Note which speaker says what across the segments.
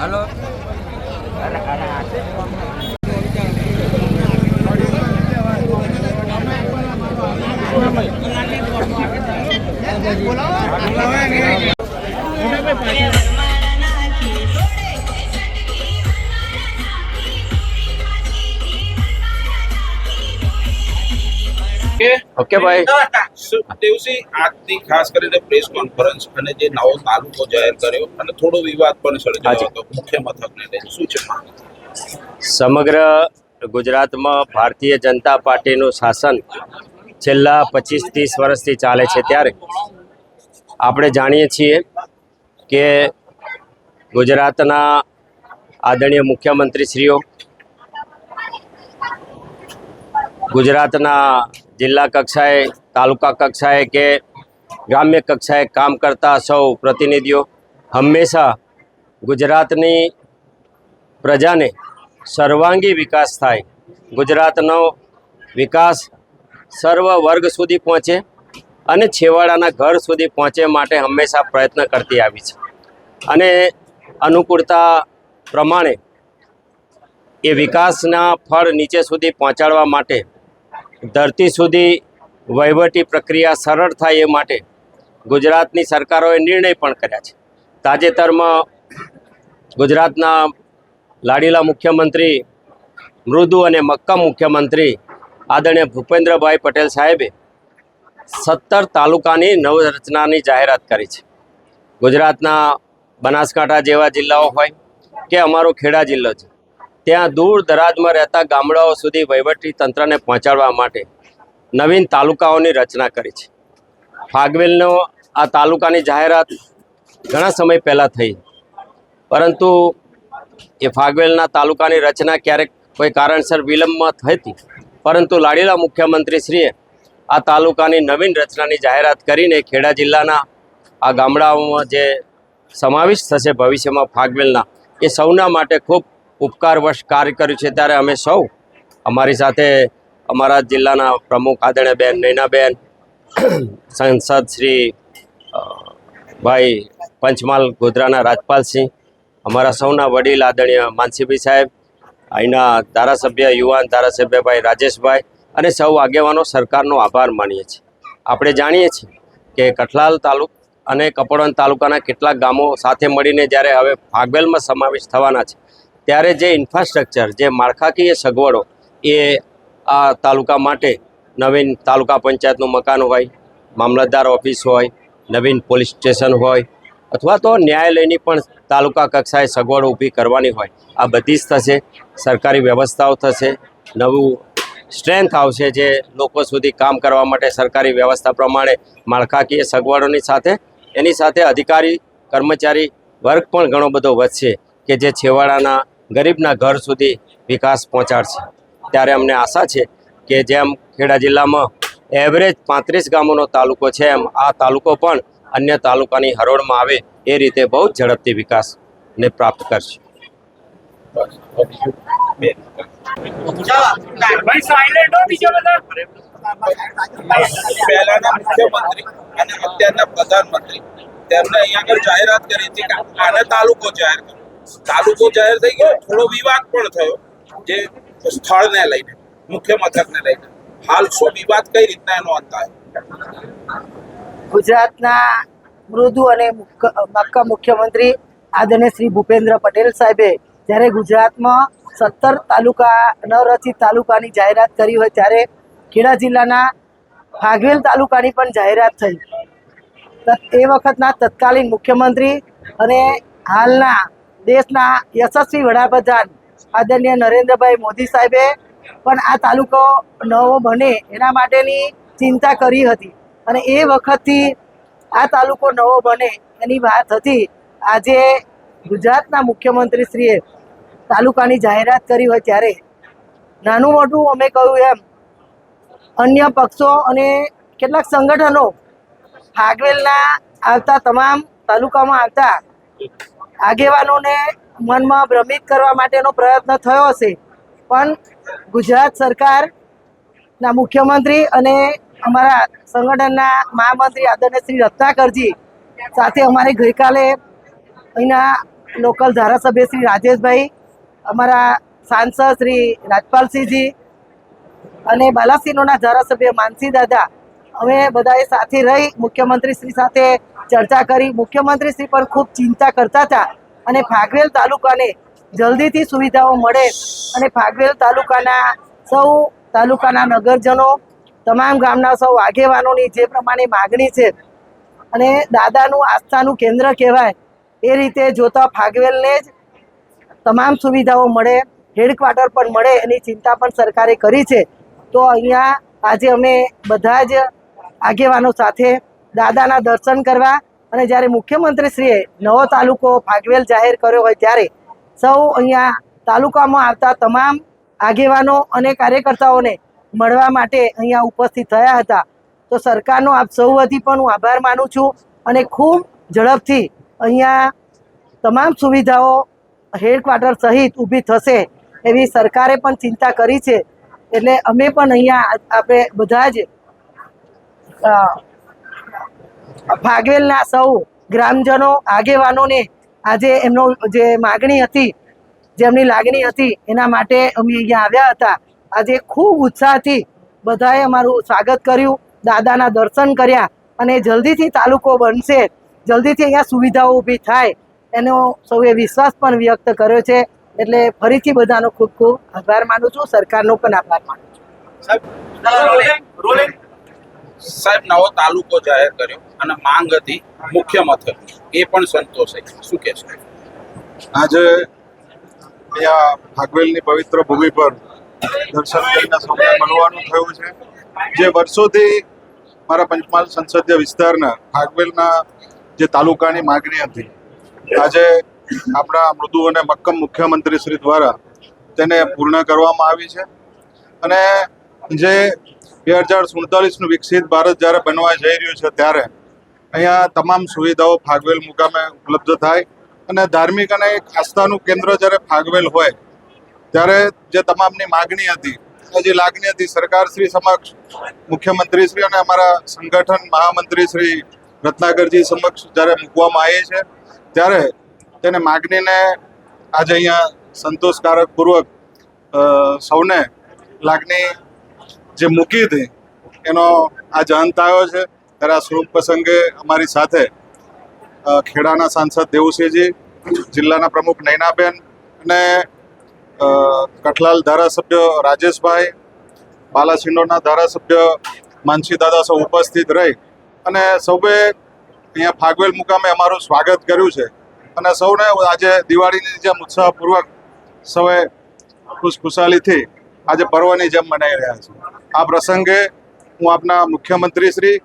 Speaker 1: Hello
Speaker 2: okay? ભાઈ
Speaker 3: દેવસી આજની ખાસ કરીને પ્રેસ કોન્ફરન્સ અને જે નવો તાલુકો જાહેર કર્યો અને થોડો વિવાદ પણ સર્જાયો હતો મુખ્ય મથકને લઈને. શું છે
Speaker 2: સમગ્ર ગુજરાતમાં ભારતીય જનતા પાર્ટીનું શાસન છેલ્લા પચીસ ત્રીસ વર્ષથી ચાલે છે ત્યારે આપણે જાણીએ છીએ કે ગુજરાતના આદરણીય મુખ્યમંત્રીશ્રીઓ ગુજરાતના જિલ્લા કક્ષાએ, તાલુકા કક્ષાએ કે ગ્રામ્ય કક્ષાએ કામ કરતા સૌ પ્રતિનિધિઓ હંમેશા ગુજરાતની પ્રજાને સર્વાંગી વિકાસ થાય. ગુજરાતનો વિકાસ સર્વ વર્ગ સુધી પહોંચે અને છેવાડાના ઘર સુધી પહોંચે માટે હંમેશા પ્રયત્ન કરતી આવી છે. અને અનુકૂળતા પ્રમાણે એ વિકાસના ફળ નીચે સુધી પહોંચાડવા માટે ધરતી સુધી વહીવટી પ્રક્રિયા સરળ થાય એ માટે ગુજરાતની સરકારોએ નિર્ણય પણ કર્યા છે. તાજેતરમાં ગુજરાતના લાડીલા મુખ્યમંત્રી, મૃદુ અને મક્કમ મુખ્યમંત્રી આદરણીય ભૂપેન્દ્રભાઈ પટેલ સાહેબે સત્તર તાલુકાની નવરચનાની જાહેરાત કરી છે. ગુજરાતના બનાસકાંઠા જેવા જિલ્લાઓ હોય કે અમારો ખેડા જિલ્લો છે ત્યાં દૂર દરાજમાં રહેતા ગામડાઓ સુધી વહીવટી તંત્રને પહોંચાડવા માટે નવીન તાલુકાઓની રચના કરી છે. ફાગવેલનો આ તાલુકાની જાહેરાત ઘણા સમય પહેલાં થઈ. પરંતુ એ ફાગવેલના તાલુકાની રચના ક્યારેક કોઈ કારણસર વિલંબમાં થતી. પરંતુ લાડીલા મુખ્યમંત્રીશ્રીએ આ તાલુકાની નવીન રચનાની જાહેરાત કરીને ખેડા જિલ્લાના આ ગામડાઓમાં જે સમાવિષ્ટ થશે ભવિષ્યમાં ફાગવેલના, એ સૌના માટે ખૂબ ઉપકારવશ કાર્ય કર્યું છે ત્યારે અમે સૌ અમારી સાથે અમારા જિલ્લાના પ્રમુખ આદરણીયબેન નૈનાબેન, સંસદ શ્રી ભાઈ પંચમહાલ ગોધરાના રાજપાલસિંહ, અમારા સૌના વડીલ આદરણીય માનસીભાઈ સાહેબ, અહીંના ધારાસભ્ય, યુવાન ધારાસભ્ય ભાઈ રાજેશભાઈ અને સૌ આગેવાનો સરકારનો આભાર માનીએ છીએ. આપણે જાણીએ છીએ કે કઠલાલ તાલુક અને કપડવન તાલુકાના કેટલાક ગામો સાથે મળીને જ્યારે હવે ફાગવેલમાં સમાવેશ થવાના છે ત્યારે જે ઇન્ફ્રાસ્ટ્રક્ચર જે માળખાકીય સગવડો એ આ તાલુકા માટે નવીન તાલુકા પંચાયતનું મકાન હોય, મામલતદાર ઓફિસ હોય, નવીન પોલીસ સ્ટેશન હોય, અથવા તો ન્યાયાલયની પણ તાલુકા કક્ષાએ સગવડ ઊભી કરવાની હોય, આ બધી જ થશે. સરકારી વ્યવસ્થાઓ થશે. નવું સ્ટ્રેન્થ આવશે જે લોકો સુધી કામ કરવા માટે સરકારી વ્યવસ્થા પ્રમાણે માળખાકીય સગવડોની સાથે, એની સાથે અધિકારી, કર્મચારી વર્ગ પણ ઘણો બધો વધશે કે જે છેવાડાના ગરીબના ઘર સુધી વિકાસ પહોંચાડશે. ત્યારે અમને આશા છે કે જેમ ખેડા જિલ્લામાં એવરેજ પાંત્રીસ ગામોનો તાલુકો છે, એમ આ તાલુકો પણ અન્ય તાલુકાની હરોળમાં આવે એ રીતે બહુ જ ઝડપથી વિકાસને પ્રાપ્ત કરશે.
Speaker 3: પ્રધાનમંત્રી તેમને અહીંયા આગળ જાહેરાત કરી હતી કે આને તાલુકો જાહેર કરો. તાલુકો જાહેર થઈ ગયો, થોડો વિવાદ પણ થયો, જે સ્થળને લઈને, મુખ્ય મથકને લઈને. હાલ શું વિવાદ કઈ રીતના એનો અંત આવ્યો?
Speaker 4: ગુજરાતના મૃદુ અને મક્કા મુખ્યમંત્રી આદરણીય શ્રી ભૂપેન્દ્ર પટેલ સાહેબે જ્યારે ગુજરાતમાં સત્તર તાલુકા નવરચિત તાલુકાની જાહેરાત કરી હોય ત્યારે ખેડા જિલ્લાના ફાગવેલ તાલુકાની પણ જાહેરાત થઈ. એ વખતના તત્કાલીન મુખ્યમંત્રી અને હાલના દેશના યશસ્વી વડાપ્રધાન આદરણીય નરેન્દ્રભાઈ મોદી સાહેબે પણ આ તાલુકો નવો બને એના માટેની ચિંતા કરી હતી. અને એ વખતથી આ તાલુકો નવો બને એની વાત હતી. આજે ગુજરાતના મુખ્યમંત્રીશ્રીએ તાલુકાની જાહેરાત કરી હોય ત્યારે નાનું મોટું અમે કહ્યું એમ, અન્ય પક્ષો અને કેટલાક સંગઠનો ફાગવેલના આવતા તમામ તાલુકામાં આવતા આગેવાનોને મનમાં ભ્રમિત કરવા માટેનો પ્રયત્ન થયો હશે. પણ ગુજરાત સરકારના મુખ્યમંત્રી અને અમારા સંગઠનના મહામંત્રી આદરણીય શ્રી રત્નાકરજી સાથે અમારે ગઈકાલે અહીંના લોકલ ધારાસભ્ય શ્રી રાજેશભાઈ, અમારા સાંસદ શ્રી રાજપાલસિંહજી અને બાલાસિનોના ધારાસભ્ય માનસી દાદા અમે બધાએ સાથે રહી મુખ્યમંત્રી શ્રી સાથે ચર્ચા કરી. મુખ્યમંત્રી શ્રી પણ ખૂબ ચિંતા કરતા હતા અને ફાગવેલ તાલુકાને જલ્દીથી સુવિધાઓ મળે અને ફાગવેલ તાલુકાના સૌ તાલુકાના નગરજનો, તમામ ગામના સૌ આગેવાનોની જે પ્રમાણે માગણી છે અને દાદાનું આસ્થાનું કેન્દ્ર કહેવાય એ રીતે જોતા ફાગવેલને જ તમામ સુવિધાઓ મળે, હેડક્વાર્ટર પણ મળે એની ચિંતા પણ સરકારે કરી છે. તો અહીંયા આજે અમે બધા જ આગેવાનો સાથે દાદાના દર્શન કરવા અને જ્યારે મુખ્યમંત્રીશ્રીએ નવો તાલુકો ફાગવેલ જાહેર કર્યો હોય ત્યારે સૌ અહીંયા તાલુકામાં આવતા તમામ આગેવાનો અને કાર્યકર્તાઓને મળવા માટે અહીંયા ઉપસ્થિત થયા હતા. તો સરકારનો આપ સૌ વતી પણ હું આભાર માનું છું અને ખૂબ ઝડપથી અહીંયા તમામ સુવિધાઓ હેડક્વાર્ટર સહિત ઊભી થશે એવી સરકારે પણ ચિંતા કરી છે. એટલે અમે પણ અહીંયા આપણે બધા જ ફાગવેલના સૌ ગ્રામજનો, આગેવાનોને આજે એમનો જે માગણી હતી, જેમની લાગણી હતી, એના માટે અમે અહીંયા આવ્યા હતા. આજે ખૂબ ઉત્સાહથી બધાએ અમારું સ્વાગત કર્યું, દાદાના દર્શન કર્યા અને જલ્દીથી તાલુકો બનશે. જલ્દીથી અહીંયા સુવિધાઓ ઊભી થાય. એનો સૌએ વિશ્વાસ પણ વ્યક્ત કર્યો છે. એટલે ફરીથી બધાનો ખૂબ ખૂબ આભાર માનું છું. સરકારનો પણ આભાર માનું છું.
Speaker 3: સાહેબ, નવો તાલુકો જાહેર કર્યો અને માંગ હતી મુખ્ય મથક. એ પણ સંતોષે શું કહેશો
Speaker 1: આજે અહીંયા ભાગવેલની પવિત્ર ભૂમિ પર દર્શન કરીને સૌને મળવાનું થયું છે. જે વર્ષોથી મારા પંચમહાલ સંસદીય વિસ્તારના ભાગવેલના જે તાલુકાની માગણી હતી, આજે આપણા મૃદુ અને મક્કમ મુખ્યમંત્રી શ્રી દ્વારા તેને પૂર્ણ કરવામાં આવી છે. અને જે બે હજાર સુડતાલીસનું વિકસિત ભારત જ્યારે બનવા જઈ રહ્યું છે ત્યારે અહીંયા તમામ સુવિધાઓ ફાગવેલ મુકામે ઉપલબ્ધ થાય અને ધાર્મિક અને એક આસ્થાનું કેન્દ્ર જ્યારે ફાગવેલ હોય, ત્યારે જે તમામની માગણી હતી જે લાગણી હતી સરકારશ્રી સમક્ષ મુખ્યમંત્રી શ્રી અને અમારા સંગઠન મહામંત્રી શ્રી રત્નાકરજી સમક્ષ જ્યારે મૂકવામાં આવી છે, ત્યારે તેને માગણીને આજે અહીંયા સંતોષકારક પૂર્વક સૌને લાગણી જે મૂકી હતી, એનો આ અંત આવ્યો છે. ત્યારે આ સ્વરૂપ પ્રસંગે અમારી સાથે ખેડાના સાંસદ દેવુસિંહજી, જિલ્લાના પ્રમુખ નૈનાબેન અને કઠલાલ ધારાસભ્ય રાજેશભાઈ, બાલાસિંડોના ધારાસભ્ય માનસી દાદા સૌ ઉપસ્થિત રહી અને સૌએ અહીંયા ફાગવેલ મુકામે અમારું સ્વાગત કર્યું છે. અને સૌને આજે દિવાળીની જેમ ઉત્સાહપૂર્વક સૌએ ખુશખુશાલીથી આજે પર્વની જેમ મનાઈ રહ્યા છે આ પ્રસંગે હું આપના મુખ્યમંત્રી શ્રી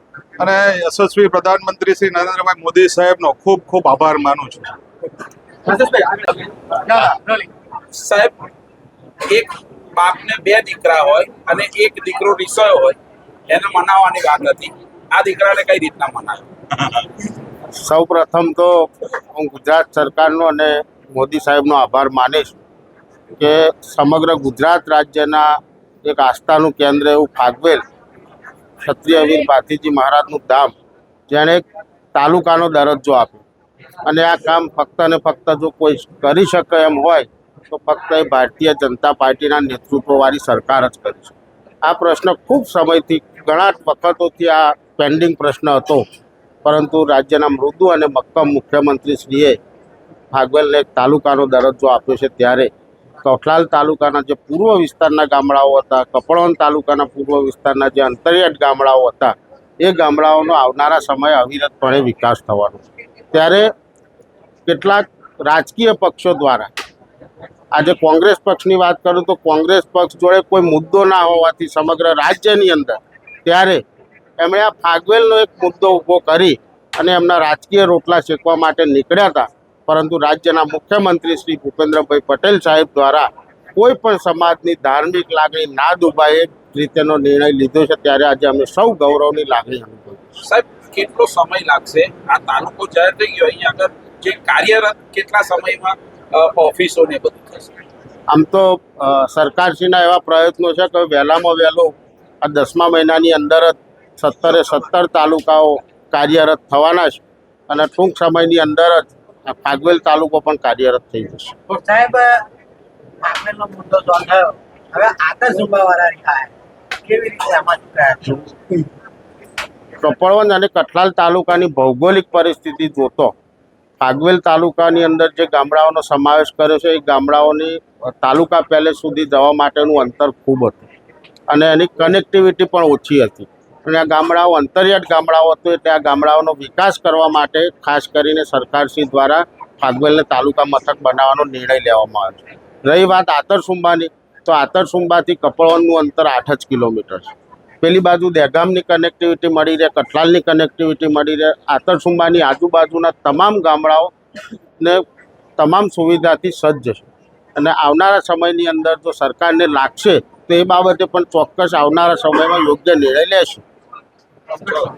Speaker 1: અને યશસ્વી પ્રધાનમંત્રી શ્રી નરેન્દ્રભાઈ મોદી સાહેબનો ખૂબ ખૂબ આભાર માનું છું.
Speaker 3: સાહેબ એક બાપને બે દીકરા હોય અને એક દીકરો રિસાયો હોય એને મનાવવાની વાત હતી. આ દીકરાને કઈ રીતના મનાવ્યો
Speaker 5: સૌ પ્રથમ તો હું ગુજરાત સરકારનો અને મોદી સાહેબનો આભાર માનીશ કે સમગ્ર ગુજરાત રાજ્યના એક આસ્થાનું કેન્દ્ર એવું ફાગવેલ ક્ષત્રિયવીર ભાતીજી મહારાજનું ધામ, જેણે તાલુકાનો દરજ્જો આપ્યો. અને આ કામ ફક્ત ને ફક્ત જો કોઈ કરી શકે એમ હોય, તો ફક્ત એ ભારતીય જનતા પાર્ટીના નેતૃત્વવાળી સરકાર જ કરી છે આ પ્રશ્ન ખૂબ સમયથી, ઘણા વખતોથી આ પેન્ડિંગ પ્રશ્ન હતો. પરંતુ રાજ્યના મૃદુ અને મક્કમ મુખ્યમંત્રીશ્રીએ ભાગવેલને એક તાલુકાનો દરજ્જો આપ્યો છે ત્યારે કૌઠલાલ તાલુકાના જે પૂર્વ વિસ્તારના ગામડાઓ હતા કપડોન તાલુકાના પૂર્વ વિસ્તારના જે અંતરિયાત ગામડાઓ હતા, એ ગામડાઓનો આવનારા સમયે અવિરતપણે વિકાસ થવાનો. ત્યારે કેટલાક રાજકીય પક્ષો દ્વારા, આજે કોંગ્રેસ પક્ષની વાત કરું તો કોંગ્રેસ પક્ષ જોડે કોઈ મુદ્દો ના હોવાથી સમગ્ર રાજ્યની અંદર ત્યારે એમણે આ ફાગવેલનો એક મુદ્દો ઊભો કરી અને એમના રાજકીય રોટલા શેકવા માટે નીકળ્યા હતા. પરંતુ રાજ્યના મુખ્યમંત્રી શ્રી ભૂપેન્દ્રભાઈ પટેલ સાહેબ દ્વારા કોઈ પણ સમાજની ધાર્મિક લાગણી ના દુભાય એ રીતેનો નિર્ણય લીધો છે ત્યારે આજે અમે સૌ ગૌરવની લાગણી અનુભવી
Speaker 3: સાહેબ કેટલો સમય લાગશે? આ તાલુકો જાહેર થઈ ગયો અહીંયા આગળ જે કાર્યરત કેટલા સમયમાં અ, ઓફિસો ને બધું થશે?
Speaker 5: આમ તો સરકારશ્રીના એવા પ્રયત્નો છે કે વહેલામાં વહેલો આ દસમા મહિનાની અંદર જ સત્તરે સત્તર તાલુકાઓ કાર્યરત થવાના છે અને ટૂંક સમયની અંદર જ આ ફાગવેલ તાલુકો પણ કાર્યરત થઈ જશે.
Speaker 6: સાહેબ આગળનો મુદ્દો સોલ્વ થયો. હવે આકાશ ઉભાવાળા રહ્યા કેવી રીતે આમાં ચૂકાયા
Speaker 5: કપડવંજ અને કઠલાલ તાલુકાની ભૌગોલિક પરિસ્થિતિ જોતો ફાગવેલ તાલુકાની અંદર જે ગામડાઓનો સમાવેશ કર્યો છે એ ગામડાઓની તાલુકા પેલેસ સુધી જવા માટેનું અંતર ખૂબ હતું. અને એની કનેક્ટિવિટી પણ ઓછી હતી. અને આ ગામડાઓ, અંતરિયાળ ગામડાઓ હતું એટલે આ ગામડાઓનો વિકાસ કરવા માટે ખાસ કરીને સરકારશ્રી દ્વારા ફાગવેલને તાલુકા મથક બનાવવાનો નિર્ણય લેવામાં આવ્યો છે. રહી વાત આતરસુંબાની તો આતરસુંબાથી કપળવનનું અંતર આઠ જ કિલોમીટર છે. પેલી બાજુ દહેગામની કનેક્ટિવિટી મળી રહે, કઠલાલની કનેક્ટિવિટી મળી રહે. આતરસુંબાની આજુબાજુના તમામ ગામડાઓ ને તમામ સુવિધાથી સજ્જ છે. અને આવનારા સમયની અંદર જો સરકારને લાગશે, તો એ બાબતે પણ ચોક્કસ આવનારા સમયમાં યોગ્ય નિર્ણય લેશે. no